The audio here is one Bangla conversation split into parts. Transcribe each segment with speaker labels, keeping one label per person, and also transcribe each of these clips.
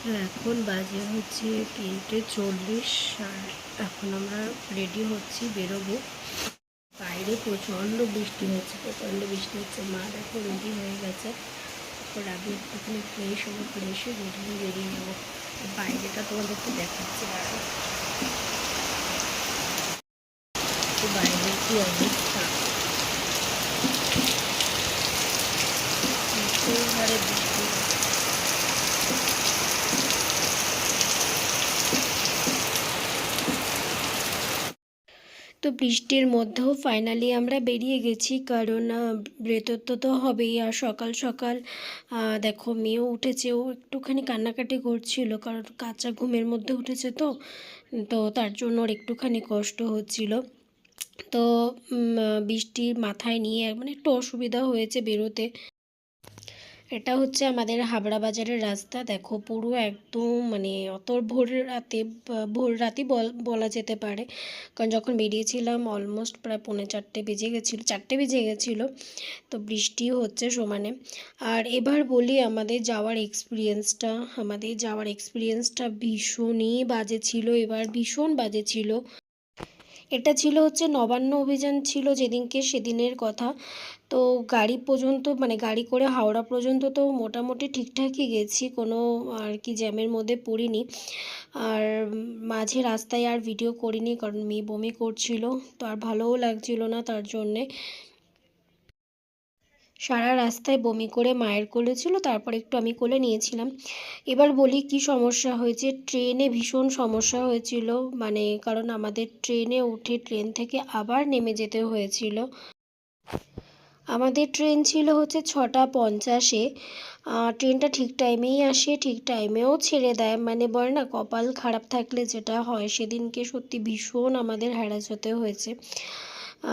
Speaker 1: এখন বাজে হচ্ছে তিনটে চল্লিশ, আর এখন আমরা রেডি হচ্ছি, বেরোবো। বাইরে প্রচণ্ড বৃষ্টি হচ্ছে, প্রচণ্ড বৃষ্টি হচ্ছে। মা দেখো রেডি হয়ে গেছে। তারপর আমি একটুখানি ফ্রেশ হব ফ্রেশ হয়ে হয়ে বেরিয়ে যাব। বাইরেটা তোমাদেরকে দেখাচ্ছি। আর বাইরে কি অবস্থা? বৃষ্টি তো বৃষ্টির মধ্যেও ফাইনালি আমরা বেরিয়ে গেছি। কারণ ব্রেতত্ব তো হবেই। আর সকাল সকাল দেখো মেয়েও উঠেছে। ও একটুখানি কান্নাকাটি করছিল। কারণ কাঁচা ঘুমের মধ্যে উঠেছে তো। তো তার জন্য ওর একটুখানি কষ্ট হচ্ছিল। তো বৃষ্টি মাথায় নিয়ে মানে একটু অসুবিধা হয়েছে বেরোতে। এটা হচ্ছে আমাদের হাবড়া বাজারের রাস্তা। দেখো পুরো একদম মানে অত ভোর রাতে, ভোর বল- বলা যেতে পারে। কারণ যখন বেরিয়েছিলাম অলমোস্ট প্রায় পৌনে চারটে বেজে গেছিল, চারটে বেজে গেছিল, তো বৃষ্টি হচ্ছে সমানে। আর এবার বলি আমাদের যাওয়ার এক্সপিরিয়েন্সটা আমাদের যাওয়ার এক্সপিরিয়েন্সটা ভীষণই বাজে ছিল, এবার ভীষণ বাজে ছিল। এটা ছিল হচ্ছে নবান্ন অভিযান ছিল যেদিনকে সেদিনের কথা। তো গাড়ি পর্যন্ত মানে গাড়ি করে হাওড়া পর্যন্ত তো মোটামুটি ঠিকঠাকই গেছি, কোনো আর কি জ্যামের মধ্যে পড়িনি। আর মাঝে রাস্তায় আর ভিডিও করিনি কারণ মেয়ে বমি করছিল, তো আর ভালোও লাগছিল না তার জন্যে। সারা রাস্তায় বমি করে মায়ের কোলে ছিল, তারপর একটু আমি কোলে নিয়েছিলাম। এবার বলি কি সমস্যা হয়েছে, ট্রেনে ভীষণ সমস্যা হয়েছিল মানে কারণ আমাদের ট্রেনে উঠে ট্রেন থেকে আবার নেমে যেতে হয়েছিল। আমাদের ট্রেন ছিল হচ্ছে ছটা পঞ্চাশে। ট্রেনটা ঠিক টাইমেই আসে, ঠিক টাইমেও ছেড়ে দেয়। মানে বলে না, কপাল খারাপ থাকলে যেটা হয়, সেদিনকে সত্যি ভীষণ আমাদের হ্যারাস হতে হয়েছে।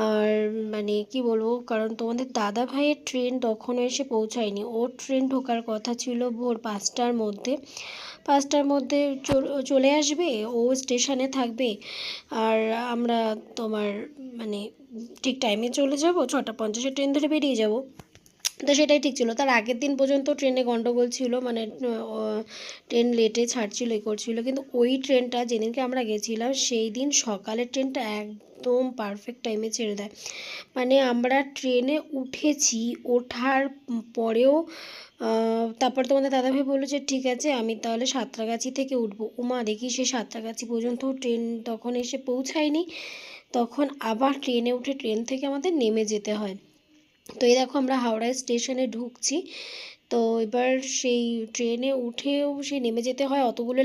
Speaker 1: আর মানে কি বলব, কারণ তোমাদের দাদা ভাইয়ের ট্রেন তখনও এসে পৌঁছায়নি। ওর ট্রেন ঢোকার কথা ছিল ভোর পাঁচটার মধ্যে। পাঁচটার মধ্যে চল- আসবে, ও স্টেশনে থাকবে। আর আমরা তোমার মানে ঠিক টাইমে চলে যাব, ছটা পঞ্চাশে ট্রেন ধরে বেরিয়ে যাব। তো সেটাই ঠিক ছিল। তার আগের দিন পর্যন্ত ট্রেনে গন্ডগোল ছিল মানে ট্রেন লেটে ছাড়ছিল, এ করছিল। কিন্তু ওই ট্রেনটা যেদিনকে আমরা গেছিলাম, সেই দিন সকালের ট্রেনটা একদম পারফেক্ট টাইমে ছেড়ে দেয়। মানে আমরা ট্রেনে উঠেছি, ওঠার পরেও তারপর তোমাদের দাদাভাই বলল যে, ঠিক আছে, আমি তাহলে সাঁতরাগাছি থেকে উঠবো। উমা, দেখি সে সাঁতরাগাছি পর্যন্ত ট্রেন তখন এসে পৌঁছায়নি। তখন আবার ট্রেনে উঠে ট্রেন থেকে আমাদের নেমে যেতে হয়। তো এই দেখো আমরা হাওড়া স্টেশনে ঢুকছি। তো এবার সেই ট্রেনে উঠেও সেই নেমে যেতে হয়। অতগুলো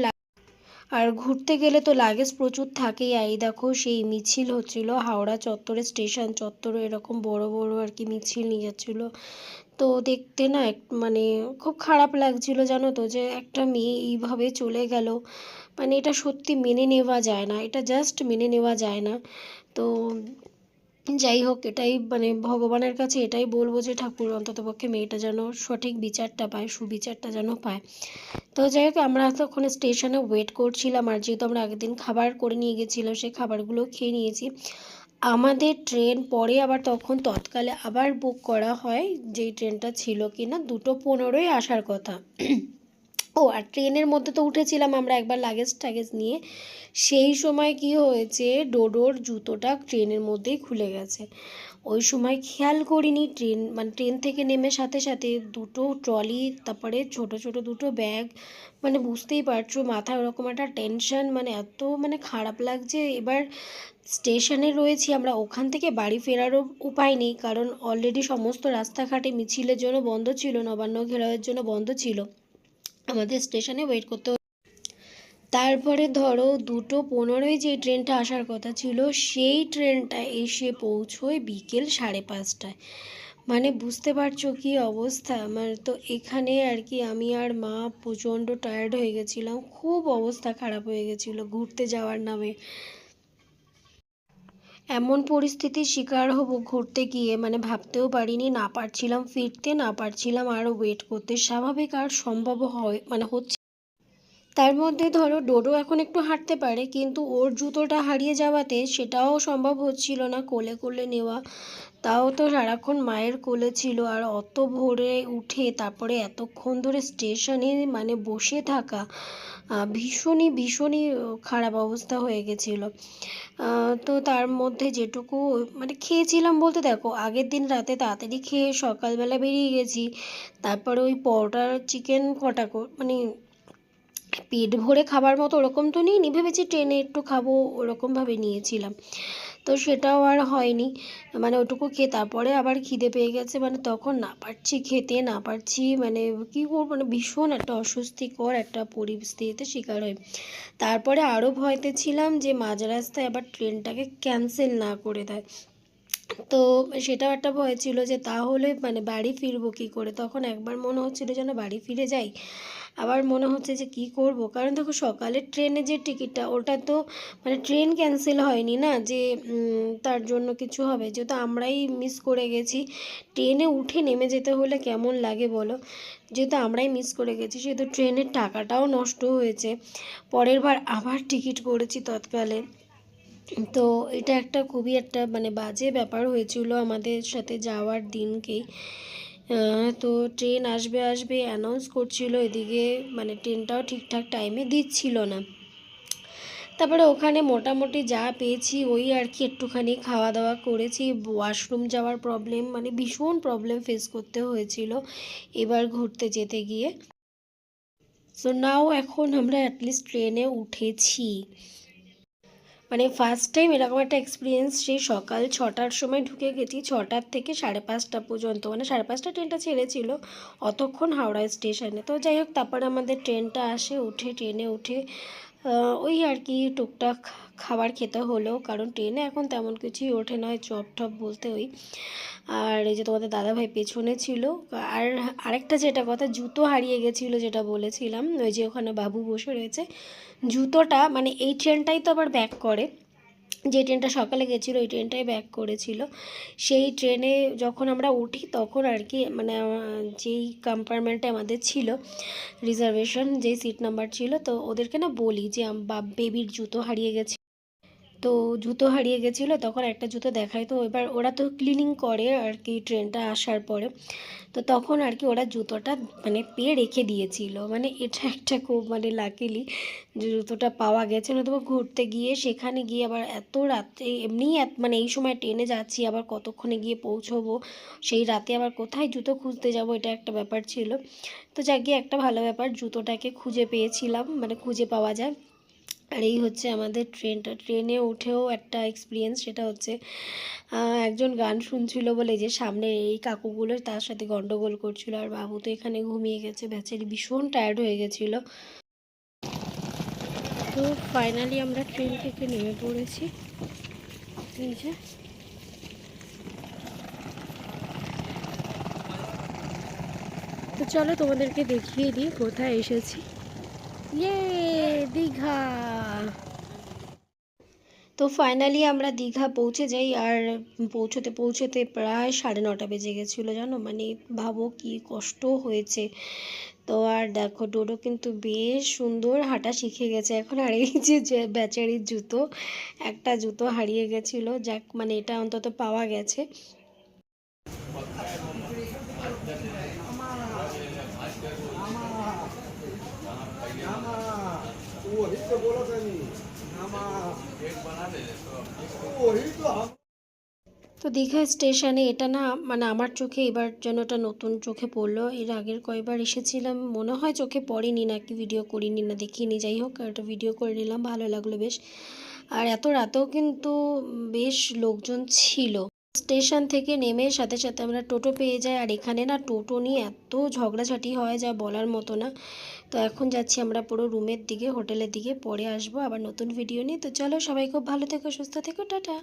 Speaker 1: আর ঘুরতে গেলে তো লাগেজ প্রচুর থাকেই। এই দেখো, সেই মিছিল হচ্ছিল, হাওড়া চত্বরে স্টেশন চত্বরে এরকম বড় বড় আর কি মিছিল নিয়ে যাচ্ছিল। তো দেখতে না এক মানে খুব খারাপ লাগছিল জানো তো, যে একটা মেয়ে এইভাবে চলে গেল। মানে এটা সত্যি মেনে নেওয়া যায় না, এটা জাস্ট মেনে নেওয়া যায় না। তো যাই হোক, এটাই মানে ভগবানের কাছে এটাই বলব যে ঠাকুর অন্ততপক্ষে মেয়েটা যেন সঠিক বিচারটা পায়, সুবিচারটা যেন পায়। তো যাই হোক, আমরা তখন স্টেশনে ওয়েট করছিলাম আর যেহেতু আমরা আগের দিন খাবার করে নিয়ে গেছিলাম সেই খাবারগুলো খেয়ে নিয়েছি। আমাদের ট্রেন পরে আবার তখন তৎকালে আবার বুক করা হয় যেই ট্রেনটা ছিল কি না দুটো পনেরোই আসার কথা। ও, আর ট্রেনের মধ্যে তো উঠেছিলাম আমরা একবার লাগেজ টাগেজ নিয়ে। সেই সময় কি হয়েছে, ডোডোর জুতোটা ট্রেনের মধ্যেই খুলে গেছে। ওই সময় খেয়াল করিনি ট্রেন মানে ট্রেন থেকে নেমে সাথে সাথে দুটো ট্রলি, তারপরে ছোট ছোট দুটো ব্যাগ মানে বুঝতেই পারছ মাথায় ওরকম একটা টেনশন মানে এত মানে খারাপ লাগছে। এবার স্টেশনে রয়েছি আমরা, ওখান থেকে বাড়ি ফেরারও উপায় নেই, কারণ অলরেডি সমস্ত রাস্তাঘাটে মিছিলের জন্য বন্ধ ছিল, নবান্ন ঘেরাওয়ের জন্য বন্ধ ছিল। আমাদের স্টেশনে ওয়েট করতে। তারপরে ধরো দুটো পনেরোই যে ট্রেনটা আসার কথা ছিল, সেই ট্রেনটা এসে পৌঁছোয় বিকেল সাড়ে পাঁচটায়। মানে বুঝতে পারছ কি অবস্থা? আমার তো এখানে আর কি আমি আর মা প্রচণ্ড টায়ার্ড হয়ে গেছিলাম। খুব অবস্থা খারাপ হয়ে গেছিল ঘুরতে যাওয়ার নামে। এমন পরিস্থিতির শিকার হব ঘুরতে গিয়ে। মানে ভাবতেও পারিনি, না পারছিলাম ফিরতে, না পারছিলাম আরও ওয়েট করতে। স্বাভাবিক আর সম্ভব হয় মানে হচ্ছে। তার মধ্যে ধরো, ডোডো এখন একটু হাঁটতে পারে, কিন্তু ওর জুতোটা হারিয়ে যাওয়াতে সেটাও সম্ভব হচ্ছিল না কোলে কোলে নেওয়া। তাও তো সারাক্ষণ মায়ের কোলে ছিল আর অত ভোরে উঠে তারপরে এতক্ষণ ধরে স্টেশনে মানে বসে থাকা ভীষণই ভীষণই খারাপ অবস্থা হয়ে গেছিল। তো তার মধ্যে যেটুকু মানে খেয়েছিলাম বলতে দেখো, আগের দিন রাতে তাড়াতাড়ি খেয়ে সকালবেলা বেরিয়ে গেছি, তারপরে ওই পরোটা চিকেন কটা মানে পেট ভরে খাবার মতো ওরকম তো নিইনি, ভেবেছি ট্রেনে একটু খাব ওরকমভাবে নিয়েছিলাম। তো সেটাও আর হয়নি। মানে ওটুকু খেয়ে তারপরে আবার খিদে পেয়ে গেছে। মানে তখন না পারছি খেতে, না পারছি মানে কী করব? মানে ভীষণ একটা অস্বস্তিকর একটা পরিস্থিতিতে শিকার হই। তারপরে আরও ভয়তে ছিলাম যে মাঝ রাস্তায় আবার ট্রেনটাকে ক্যান্সেল না করে দেয়। তো সেটাও একটা ভয় ছিল যে তাহলে মানে বাড়ি ফিরবো কী করে? তখন একবার মনে হচ্ছিল যেন বাড়ি ফিরে যাই। আবার মনে হচ্ছে যে কি করব? কারণ দেখো সকালের ট্রেনে যে টিকিটটা, ওটা তো মানে ট্রেন ক্যান্সেল হয়নি না? যে তার জন্য কিছু হবে? যেহেতু আমরাই মিস করে গেছি। ট্রেনে উঠে নেমে যেতে হলে কেমন লাগে বলো? যেহেতু আমরাই মিস করে গেছি, সেহেতু ট্রেনের টাকাটাও নষ্ট হয়েছে। পরের বার আবার টিকিট করেছি তৎকালে। তো এটা একটা খুবই একটা মানে বাজে ব্যাপার হয়েছিল আমাদের সাথে যাওয়ার দিনকেই তো ট্রেন আসবে আসবে অ্যানাউন্স করছিল, এদিকে মানে ট্রেনটাও ঠিকঠাক টাইমে দিচ্ছিল না। তারপরে ওখানে মোটামুটি যা পেয়েছি ওই আর কি একটুখানি খাওয়া দাওয়া করেছি। ওয়াশরুম যাওয়ার প্রবলেম মানে ভীষণ প্রবলেম ফেস করতে হয়েছিল এবার ঘুরতে যেতে গিয়ে। সো নাও এখন আমরা অ্যাটলিস্ট ট্রেনে উঠেছি। মানে ফার্স্ট টাইম এরকম একটা এক্সপিরিয়েন্স সেই সকাল ছটার সময় ঢুকে গেছি, ছটার থেকে সাড়ে পাঁচটা পর্যন্ত মানে সাড়ে পাঁচটা ট্রেনটা ছেড়েছিল অতক্ষণ হাওড়া স্টেশনে তো যাই হোক, তারপর আমাদের ট্রেনটা আসে, উঠে ট্রেনে উঠে ওই আর কি টুকটাক খাবার খেতে হলো, কারণ ট্রেনে এখন তেমন কিছুই ওঠে নয় চপ টপ বলতে ওই। আর এই যে তোমাদের দাদাভাই পেছনে ছিল, আর আরেকটা যেটা কথা, জুতো হারিয়ে গেছিল যেটা বলেছিলাম, ওই যে ওখানে বাবু বসে রয়েছে, জুতোটা মানে এই ট্রেনটাই তো আবার ব্যাক করে। যে ট্রেনটা সকালে গেছিল, ওই ট্রেনটাই ব্যাক করেছিল। সেই ট্রেনে যখন আমরা উঠি, তখন আর কি মানে যেই কম্পার্টমেন্টে আমাদের ছিল রিজার্ভেশন যেই সিট নাম্বার ছিল, তো ওদেরকে না বলি যে বেবির জুতো হারিয়ে গেছে। তো জুতো হারিয়ে গেছিল, তখন একটা জুতো দেখায়। তো এবার ওরা তো ক্লিনিং করে আর কি ট্রেনটা আসার পরে। তো তখন আর কি ওরা জুতোটা মানে পেয়ে রেখে দিয়েছিল। মানে এটা একটা খুব মানে লাকিলি যে জুতোটা পাওয়া গেছে। নতুবা ঘুরতে গিয়ে সেখানে গিয়ে আবার এত রাতে, এমনিই মানে এই সময় ট্রেনে যাচ্ছি, আবার কতক্ষণে গিয়ে পৌঁছবো, সেই রাতে আবার কোথায় জুতো খুঁজতে যাব, এটা একটা ব্যাপার ছিল। তো যাক গিয়ে একটা ভালো ব্যাপার, জুতোটাকে খুঁজে পেয়েছিলাম। মানে খুঁজে পাওয়া যায়। আর এই হচ্ছে আমাদের ট্রেনটা। ট্রেনে উঠেও একটা এক্সপিরিয়েন্স সেটা হচ্ছে একজন গান শুনছিল বলে যে সামনে এই কাকুগুলো তার সাথে গন্ডগোল করছিল আর বাবু তো এখানে ঘুমিয়ে গেছে। বেচারি ভীষণ টায়ার্ড হয়ে গেছিল। তো ফাইনালি আমরা ট্রেন থেকে নেমে পড়েছি। তো চলো তোমাদেরকে দেখিয়ে দিই কোথায় এসেছি। ইয়ে দীঘা। তো ফাইনালি আমরা দীঘা পৌঁছে যাই, আর পৌঁছতে পৌঁছতে প্রায় সাড়ে নটা বেজে গেছিল, জানো? মানে ভাবো কি কষ্ট হয়েছে। তো আর দেখো, ডোডো কিন্তু বেশ সুন্দর হাঁটা শিখে গেছে। এখন আর এই যে বেচারির জুতো, একটা জুতো হারিয়ে গেছিল। যাক মানে এটা অন্তত পাওয়া গেছে।
Speaker 2: तो बोला था नहीं वही तो हम
Speaker 1: তো দীঘা স্টেশনে এটা না মানে আমার চোখে এবার যেন এটা নতুন চোখে পড়লো এর আগের কয়বার এসেছিলাম মনে হয় চোখে পড়েনি নাকি ভিডিও করিনি না দেখিনি যাই হোক একটা ভিডিও করে নিলাম ভালো লাগলো বেশ আর এত রাতেও কিন্তু বেশ লোকজন ছিল স্টেশন থেকে নেমে সাথে সাথে আমরা টোটো পেয়ে যাই। আর এখানে না টোটো নিয়ে এত ঝগড়াঝাটি হয় যা বলার মতো না। তো এখন যাচ্ছি আমরা পুরো রুমের দিকে, হোটেলের দিকে, পরে আসব আবার নতুন ভিডিও নিয়ে। তো চলো সবাই খুব ভালো থেকো, সুস্থ থেকো, টাটা।